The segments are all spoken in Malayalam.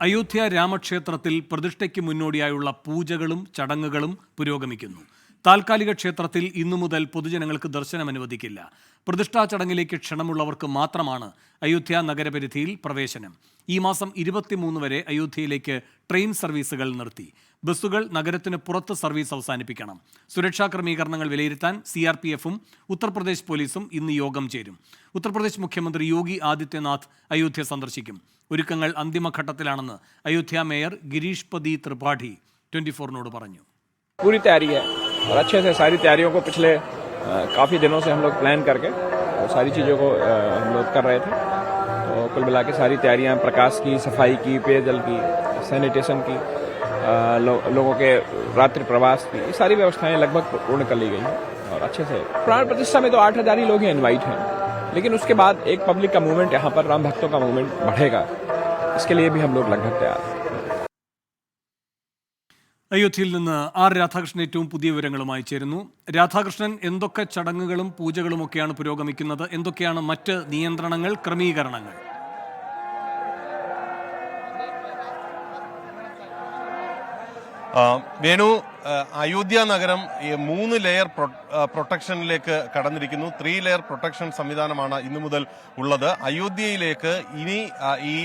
അയോധ്യ രാമക്ഷേത്രത്തിൽ പ്രതിഷ്ഠയ്ക്ക് മുന്നോടിയായുള്ള പൂജകളും ചടങ്ങുകളും പുരോഗമിക്കുന്നു. താൽക്കാലിക ക്ഷേത്രത്തിൽ ഇന്നു മുതൽ പൊതുജനങ്ങൾക്ക് ദർശനം അനുവദിക്കില്ല. പ്രതിഷ്ഠാ ചടങ്ങിലേക്ക് ക്ഷണമുള്ളവർക്ക് മാത്രമാണ് അയോധ്യ നഗരപരിധിയിൽ പ്രവേശനം. ഈ മാസം ഇരുപത്തിമൂന്ന് വരെ അയോധ്യയിലേക്ക് ട്രെയിൻ സർവീസുകൾ നിർത്തി. ബസ്സുകൾ നഗരത്തിന് പുറത്ത് സർവീസ് അവസാനിപ്പിക്കണം. സുരക്ഷാ ക്രമീകരണങ്ങൾ വിലയിരുത്താൻ സി ആർ പി എഫും ഉത്തർപ്രദേശ് പോലീസും ഇന്ന് യോഗം ചേരും. ഉത്തർപ്രദേശ് മുഖ്യമന്ത്രി യോഗി ആദിത്യനാഥ് അയോധ്യ സന്ദർശിക്കും. ഒരുക്കങ്ങൾ അന്തിമഘട്ടത്തിലാണെന്ന് അയോധ്യ മേയർ ഗിരീഷ് പതി ത്രിപാഠി ട്വന്റി ഫോറിനോട് പറഞ്ഞു. पूरी तैयारी है और अच्छे से सारी तैयारियों को पिछले काफ़ी दिनों से हम लोग प्लान करके और सारी चीज़ों को अ, हम लोग कर रहे थे। तो कुल मिला के सारी तैयारियाँ प्रकाश की सफ़ाई की पेयजल की सैनिटेशन की अ, लो, लोगों के रात्रि प्रवास की ये सारी व्यवस्थाएँ लगभग पूर्ण कर ली गई हैं और अच्छे से प्राण प्रतिष्ठा में तो आठ हज़ार ही लोग ही इन्वाइट हैं लेकिन उसके बाद एक पब्लिक का मूवमेंट यहाँ पर राम भक्तों का मूवमेंट बढ़ेगा। इसके लिए भी हम लोग लगभग तैयार हैं। അയോധ്യയിൽ നിന്ന് ആർ രാധാകൃഷ്ണൻ ഏറ്റവും പുതിയ വിവരങ്ങളുമായി ചേരുന്നു. രാധാകൃഷ്ണൻ എന്തൊക്കെ ചടങ്ങുകളും പൂജകളും ഒക്കെയാണ് പുരോഗമിക്കുന്നത്? എന്തൊക്കെയാണ് മറ്റ് നിയന്ത്രണങ്ങൾ ക്രമീകരണങ്ങൾ? വേണു അയോധ്യ നഗരം മൂന്ന് ലെയർ പ്രൊട്ടക്ഷനിലേക്ക് കടന്നിരിക്കുന്നു. ത്രീ ലെയർ പ്രൊട്ടക്ഷൻ സംവിധാനമാണ് ഇന്നു മുതൽ ഉള്ളത്. അയോധ്യയിലേക്ക് ഇനി ഈ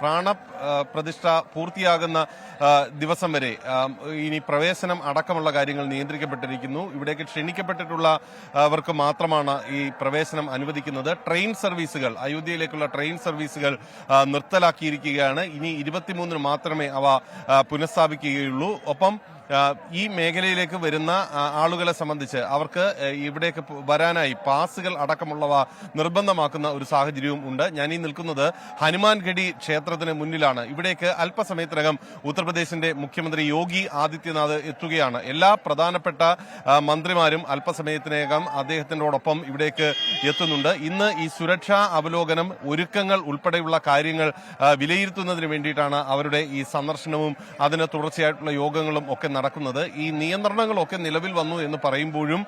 പ്രാണപ്രതിഷ്ഠ പ്രാണ പ്രതിഷ്ഠ പൂർത്തിയാകുന്ന ദിവസം വരെ ഇനി പ്രവേശനം അടക്കമുള്ള കാര്യങ്ങൾ നിയന്ത്രിക്കപ്പെട്ടിരിക്കുന്നു. ഇവിടേക്ക് ക്ഷണിക്കപ്പെട്ടിട്ടുള്ളവർക്ക് മാത്രമാണ് ഈ പ്രവേശനം അനുവദിക്കുന്നത്. ട്രെയിൻ സർവീസുകൾ അയോധ്യയിലേക്കുള്ള ട്രെയിൻ സർവീസുകൾ നിർത്തലാക്കിയിരിക്കുകയാണ്. ഇനി ഇരുപത്തിമൂന്നിന് മാത്രമേ അവ പുനഃസ്ഥാപിക്കുകയുള്ളൂ. ഒപ്പം ഈ മേഖലയിലേക്ക് വരുന്ന ആളുകളെ സംബന്ധിച്ച് അവർക്ക് ഇവിടേക്ക് വരാനായി പാസുകൾ അടക്കമുള്ളവ നിർബന്ധമാക്കുന്ന ഒരു സാഹചര്യവും ഉണ്ട്. ഞാൻ ഈ നിൽക്കുന്നത് ഹനുമാൻഗഡി ക്ഷേത്രത്തിന് മുന്നിലാണ്. ഇവിടേക്ക് അല്പസമയത്തിനകം ഉത്തർപ്രദേശിന്റെ മുഖ്യമന്ത്രി യോഗി ആദിത്യനാഥ് എത്തുകയാണ്. എല്ലാ പ്രധാനപ്പെട്ട മന്ത്രിമാരും അല്പസമയത്തിനകം അദ്ദേഹത്തിനോടൊപ്പം ഇവിടേക്ക് എത്തുന്നുണ്ട്. ഇന്ന് ഈ സുരക്ഷാ അവലോകനം ഒരുക്കങ്ങൾ ഉൾപ്പെടെയുള്ള കാര്യങ്ങൾ വിലയിരുത്തുന്നതിന് വേണ്ടിയിട്ടാണ് അവരുടെ ഈ സന്ദർശനവും അതിന് തുടർച്ചയായിട്ടുള്ള യോഗങ്ങളും ഒക്കെ നടക്കുന്നത്. ഈ നിയന്ത്രണങ്ങളൊക്കെ നിലവിൽ വന്നു എന്ന് പറയുമ്പോഴും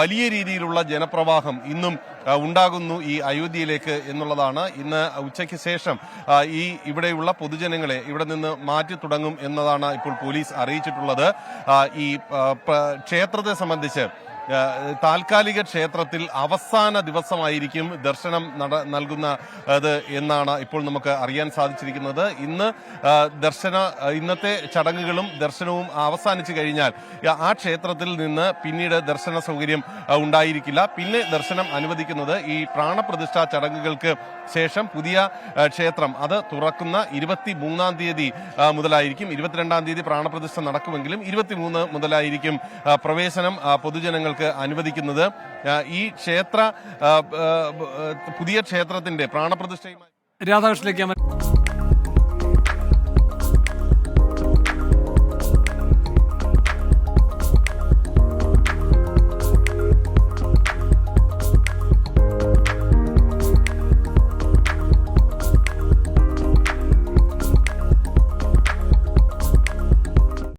വലിയ രീതിയിലുള്ള ജനപ്രവാഹം ഇന്നും ഉണ്ടാകുന്നു ഈ അയോധ്യയിലേക്ക് എന്നുള്ളതാണ്. ഇന്ന് ഉച്ചയ്ക്ക് ശേഷം ഈ ഇവിടെയുള്ള പൊതുജനങ്ങളെ ഇവിടെ നിന്ന് മാറ്റി തുടങ്ങും എന്നതാണ് ഇപ്പോൾ പോലീസ് അറിയിച്ചിട്ടുള്ളത്. ഈ ക്ഷേത്രത്തെ സംബന്ധിച്ച് താൽക്കാലിക ക്ഷേത്രത്തിൽ അവസാന ദിവസമായിരിക്കും ദർശനം നട നൽകുന്ന അത് എന്നാണ് ഇപ്പോൾ നമുക്ക് അറിയാൻ സാധിച്ചിരിക്കുന്നത്. ഇന്ന് ദർശന ഇന്നത്തെ ചടങ്ങുകളും ദർശനവും അവസാനിച്ചു കഴിഞ്ഞാൽ ആ- ക്ഷേത്രത്തിൽ നിന്ന് പിന്നീട് ദർശന സൗകര്യം ഉണ്ടായിരിക്കില്ല. പിന്നെ ദർശനം അനുവദിക്കുന്നത് ഈ പ്രാണപ്രതിഷ്ഠാ ചടങ്ങുകൾക്ക് ശേഷം പുതിയ ക്ഷേത്രം. അത് തുറക്കുന്ന ഇരുപത്തി മൂന്നാം തീയതി മുതലായിരിക്കും. ഇരുപത്തിരണ്ടാം തീയതി പ്രാണപ്രതിഷ്ഠ നടക്കുമെങ്കിലും ഇരുപത്തിമൂന്ന് മുതലായിരിക്കും പ്രവേശനം ആ, പൊതുജനങ്ങൾക്ക് അനുവദിക്കുന്നത്. ഈ ക്ഷേത്ര പുതിയ ക്ഷേത്രത്തിന്റെ പ്രാണപ്രതിഷ്ഠയുമായി രാധാകൃഷ്ണനിലേക്ക്